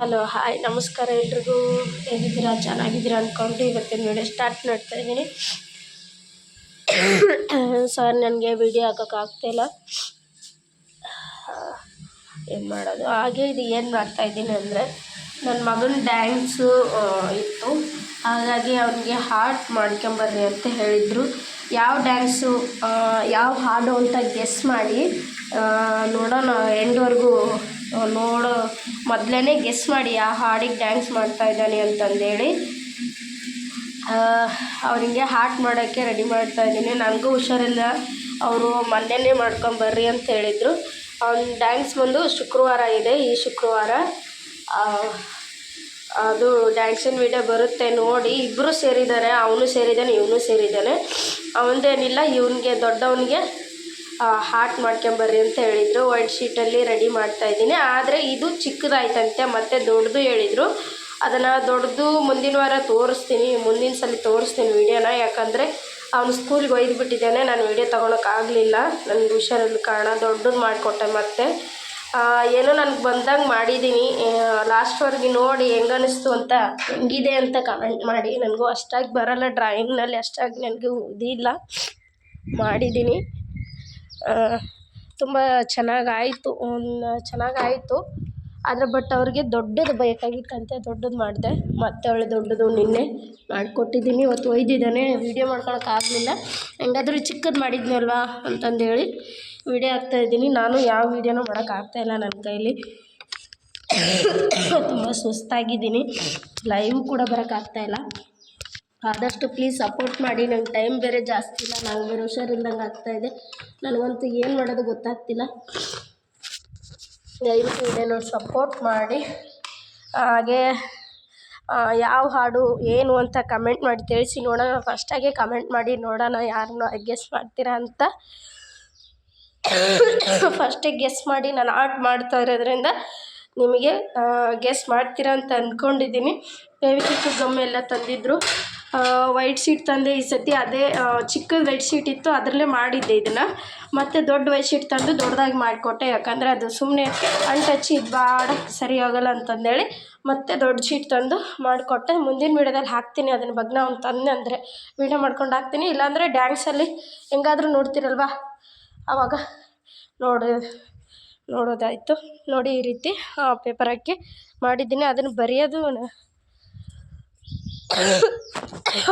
Hello, hi, ನಮಸ್ಕಾರ ಎಲ್ರಿಗೂ. ಹೇಗಿದ್ದೀರಾ? ಚೆನ್ನಾಗಿದ್ದೀರಾ ಅಂದ್ಕೊಂಡು ಇವತ್ತಿನ ವಿಡಿಯೋ ಸ್ಟಾರ್ಟ್ ಮಾಡ್ತಾ ಇದ್ದೀನಿ. ಸರ್ ನನಗೆ ವಿಡಿಯೋ ಹಾಕೋಕ್ಕಾಗ್ತಿಲ್ಲ ಏನು ಮಾಡೋದು? ಹಾಗೆ ಇದು ಏನು ಮಾಡ್ತಾಯಿದ್ದೀನಿ ಅಂದರೆ ನನ್ನ ಮಗನ ಡ್ಯಾನ್ಸು ಇತ್ತು. ಹಾಗಾಗಿ ಅವನಿಗೆ ಹಾರ್ಟ್ ಮಾಡ್ಕೊಂಬರ್ರಿ ಅಂತ ಹೇಳಿದರು. ಯಾವ ಡ್ಯಾನ್ಸು ಯಾವ ಹಾಡು ಅಂತ ಗೆಸ್ ಮಾಡಿ ನೋಡೋಣ, ಎಂಡ್ವರೆಗೂ ನೋಡೋ ಮೊದಲೇ ಗೆಸ್ ಮಾಡಿ ಯಾವ ಹಾಡಿಗೆ ಡ್ಯಾನ್ಸ್ ಮಾಡ್ತಾ ಇದ್ದಾನೆ ಅಂತಂದೇಳಿ. ಅವನಿಗೆ ಹಾಟ್ ಮಾಡೋಕ್ಕೆ ರೆಡಿ ಮಾಡ್ತಾ ಇದ್ದೀನಿ. ನನಗೂ ಹುಷಾರಿಲ್ಲ. ಅವರು ಮೊನ್ನೆನೇ ಮಾಡ್ಕೊಂಬರ್ರಿ ಅಂತ ಹೇಳಿದರು. ಅವ್ನ ಡ್ಯಾನ್ಸ್ ಬಂದು ಶುಕ್ರವಾರ ಇದೆ, ಈ ಶುಕ್ರವಾರ. ಅದು ಡ್ಯಾನ್ಸಿನ ವೀಡಿಯೋ ಬರುತ್ತೆ ನೋಡಿ ಇಬ್ಬರು ಸೇರಿದ್ದಾರೆ, ಅವನು ಸೇರಿದ್ದಾನೆ, ಇವನು ಸೇರಿದ್ದಾನೆ. ಅವನದೇನಿಲ್ಲ ಇವನಿಗೆ, ದೊಡ್ಡವನಿಗೆ ಹಾಟ್ ಮಾಡ್ಕೊಂಬರ್ರಿ ಅಂತ ಹೇಳಿದರು. ವೈಟ್ ಶೀಟಲ್ಲಿ ರೆಡಿ ಮಾಡ್ತಾ ಇದ್ದೀನಿ. ಆದರೆ ಇದು ಚಿಕ್ಕದಾಯ್ತಂತೆ, ಮತ್ತು ದೊಡ್ಡದು ಹೇಳಿದರು. ಅದನ್ನು ದೊಡ್ಡದು ಮುಂದಿನ ವಾರ ತೋರಿಸ್ತೀನಿ, ಮುಂದಿನ ಸಲ ತೋರಿಸ್ತೀನಿ ವೀಡಿಯೋನ ಯಾಕಂದರೆ ಅವನು ಸ್ಕೂಲ್ಗೆ ಒಯ್ದುಬಿಟ್ಟಿದ್ದಾನೆ ನಾನು ವೀಡಿಯೋ ತೊಗೊಳಕ್ಕಾಗಲಿಲ್ಲ ನನಗೆ ಹುಷಾರಲ್ಲಿ ಕಾರಣ, ದೊಡ್ಡದು ಮಾಡಿಕೊಟ್ಟೆ ಮತ್ತೆ. ಏನೋ ನನಗೆ ಬಂದಂಗೆ ಮಾಡಿದ್ದೀನಿ ಲಾಸ್ಟ್ವರೆಗೆ ನೋಡಿ ಹೆಂಗೆ ಅಂತ ಹೆಂಗಿದೆ ಅಂತ ಕಮೆಂಟ್ ಮಾಡಿ. ನನಗೂ ಅಷ್ಟಾಗಿ ಬರೋಲ್ಲ ಡ್ರಾಯಿಂಗ್ನಲ್ಲಿ ಅಷ್ಟಾಗಿ ನನಗೂ ಇದಿಲ್ಲ. ಮಾಡಿದ್ದೀನಿ ತುಂಬ ಚೆನ್ನಾಗಾಯಿತು ಚೆನ್ನಾಗಾಯಿತು. ಆದರೆ ಬಟ್ ಅವ್ರಿಗೆ ದೊಡ್ಡದು ಬೇಕಾಗಿತ್ತಂತೆ ದೊಡ್ಡದು ಮಾಡಿದೆ. ಮತ್ತೆ ಅವಳು ದೊಡ್ಡದು ನಿನ್ನೆ ಮಾಡಿಕೊಟ್ಟಿದ್ದೀನಿ ಇವತ್ತು ಒಯ್ದಿದ್ದಾನೆ. ವೀಡಿಯೋ ಮಾಡ್ಕೊಳಕ್ಕಾಗಲಿಲ್ಲ ಹೆಂಗಾದ್ರೂ ಚಿಕ್ಕದು ಮಾಡಿದ್ನಲ್ವಾ ಅಂತಂದೇಳಿ. ವೀಡಿಯೋ ಹಾಕ್ತಾಯಿದ್ದೀನಿ ನಾನು ಯಾವ ವೀಡಿಯೋನೂ ಮಾಡೋಕ್ಕಾಗ್ತಾಯಿಲ್ಲ ನನ್ನ ಕೈಲಿ. ತುಂಬ ಸುಸ್ತಾಗಿದ್ದೀನಿ. ಲೈವ್ ಕೂಡ ಬರೋಕ್ಕಾಗ್ತಾಯಿಲ್ಲ ಆದಷ್ಟು ಪ್ಲೀಸ್ ಸಪೋರ್ಟ್ ಮಾಡಿ. ನಂಗೆ ಟೈಮ್ ಬೇರೆ ಜಾಸ್ತಿ ಇಲ್ಲ. ನಾವು ಬೇರೆ ಹುಷಾರಿಲ್ದಂಗೆ ಆಗ್ತಾಯಿದೆ ನನಗಂತೂ ಏನು ಮಾಡೋದು ಗೊತ್ತಾಗ್ತಿಲ್ಲ. ಲೈವ್ ವೀಡಿಯೋನ ಸಪೋರ್ಟ್ ಮಾಡಿ. ಹಾಗೆ ಯಾವ ಹಾಡು, ಏನು ಅಂತ ಕಮೆಂಟ್ ಮಾಡಿ. ತಿಳಿಸಿ ನೋಡೋಣ. ಫಸ್ಟಾಗೆ ಕಮೆಂಟ್ ಮಾಡಿ. ನೋಡೋಣ ಯಾರನ್ನ ಗೆಸ್ ಮಾಡ್ತೀರಾ ಅಂತ. ಫಸ್ಟೇ ಗೆಸ್ ಮಾಡಿ ನಾನು ಆರ್ಟ್ ಮಾಡ್ತಾ ಇರೋದ್ರಿಂದ ನಿಮಗೆ ಗೆಸ್ ಮಾಡ್ತೀರಾ ಅಂತ ಅಂದ್ಕೊಂಡಿದ್ದೀನಿ ಫೆವಿಕ್ವಿಕ್ಕು ಗಮ್ ಎಲ್ಲ ತಂದಿದ್ದರು ವೈಟ್ ಶೀಟ್ ತಂದೆ ಈ ಸತಿ ಅದೇ ಚಿಕ್ಕದು ವೈಟ್ ಶೀಟ್ ಇತ್ತು, ಅದರಲ್ಲೇ ಮಾಡಿದ್ದೆ ಇದನ್ನು. ಮತ್ತು ದೊಡ್ಡ ವೈಟ್ ಶೀಟ್ ತಂದು ದೊಡ್ಡದಾಗಿ ಮಾಡಿಕೊಟ್ಟೆ, ಯಾಕಂದರೆ ಅದು ಸುಮ್ಮನೆ ಅಂಟಚ್ಚಿ ಇದು ಬಾಡ, ಸರಿ ಹೋಗಲ್ಲ ಅಂತಂದೇಳಿ ಮತ್ತು ದೊಡ್ಡ ಶೀಟ್ ತಂದು ಮಾಡಿಕೊಟ್ಟೆ. ಮುಂದಿನ ವೀಡಿಯೋದಲ್ಲಿ ಹಾಕ್ತೀನಿ, ಅದನ್ನ ಬಗ್ನ ಅವ್ನು ತಂದೆ ಅಂದರೆ ವೀಡಿಯೋ ಮಾಡ್ಕೊಂಡು ಹಾಕ್ತೀನಿ. ಇಲ್ಲಾಂದರೆ ಡ್ಯಾನ್ಸಲ್ಲಿ ಹೆಂಗಾದರೂ ನೋಡ್ತೀರಲ್ವಾ? ಆವಾಗ ನೋಡಿ, ನೋಡೋದಾಯಿತು. ನೋಡಿ ಈ ರೀತಿ ಪೇಪರ್ ಹಾಕಿ ಮಾಡಿದ್ದೀನಿ. ಅದನ್ನು ಬರೆಯೋದು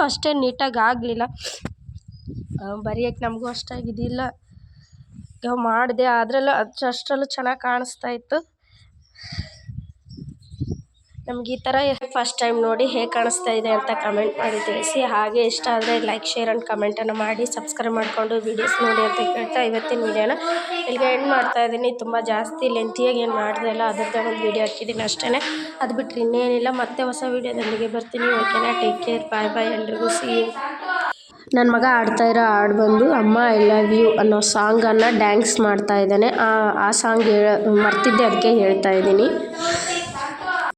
ಅಷ್ಟೇ ನೀಟಾಗಿ ಆಗಲಿಲ್ಲ. ಬರೆಯೋಕ್ಕೆ ನಮಗೂ ಅಷ್ಟಾಗಿ ಇದಿಲ್ಲ ಮಾಡಿದೆ ಅದರಲ್ಲೂ ಅಷ್ಟರಲ್ಲೂ ಚೆನ್ನಾಗಿ ಕಾಣಿಸ್ತಾ ಇತ್ತು. ನಮ್ಗೆ ಈ ಥರ ಫಸ್ಟ್ ಟೈಮ್ ನೋಡಿ ಹೇಗೆ ಕಾಣಿಸ್ತಾ ಇದೆ ಅಂತ ಕಮೆಂಟ್ ಮಾಡಿ ತಿಳಿಸಿ. ಹಾಗೆ ಇಷ್ಟ ಆದರೆ ಲೈಕ್ ಶೇರ್ ಆ್ಯಂಡ್ ಕಮೆಂಟನ್ನು ಮಾಡಿ. ಸಬ್ಸ್ಕ್ರೈಬ್ ಮಾಡಿಕೊಂಡು ವೀಡಿಯೋಸ್ ನೋಡಿ ಅಂತ ಕೇಳ್ತಾ ಇವತ್ತಿನ ವೀಡಿಯೋನ ಇಲ್ಲಿಗೆ ಎಂಡ್ ಮಾಡ್ತಾ ಇದ್ದೀನಿ. ತುಂಬ ಜಾಸ್ತಿ ಲೆಂತಿಯಾಗಿ ಏನು ಮಾಡಿದೆ ಇಲ್ಲ. ಅದರದ್ದೇ ಒಂದು ವೀಡಿಯೋ ಹಾಕಿದ್ದೀನಿ ಅಷ್ಟೇ ಅದು ಬಿಟ್ಟರೆ ಇನ್ನೇನಿಲ್ಲ. ಮತ್ತೆ ಹೊಸ ವೀಡಿಯೋದೊಂದಿಗೆ ಬರ್ತೀನಿ. ಓಕೆನಾ ಟೇಕ್ ಕೇರ್ ಬಾಯ್ ಬಾಯ್ ಎಲ್ರಿಗೂ. ಸಿ ನನ್ನ ಮಗ ಆಡ್ತಾ ಇರೋ ಹಾಡು ಬಂದು, ಅಮ್ಮ ಐ ಲವ್ ಯು ಅನ್ನೋ ಸಾಂಗನ್ನು ಡ್ಯಾನ್ಸ್ ಮಾಡ್ತಾ ಇದ್ದಾನೆ. ಆ ಸಾಂಗ್ ಹೇಳ, ಮರ್ತಿದ್ದೆ ಅದಕ್ಕೆ ಹೇಳ್ತಾ ಇದ್ದೀನಿ.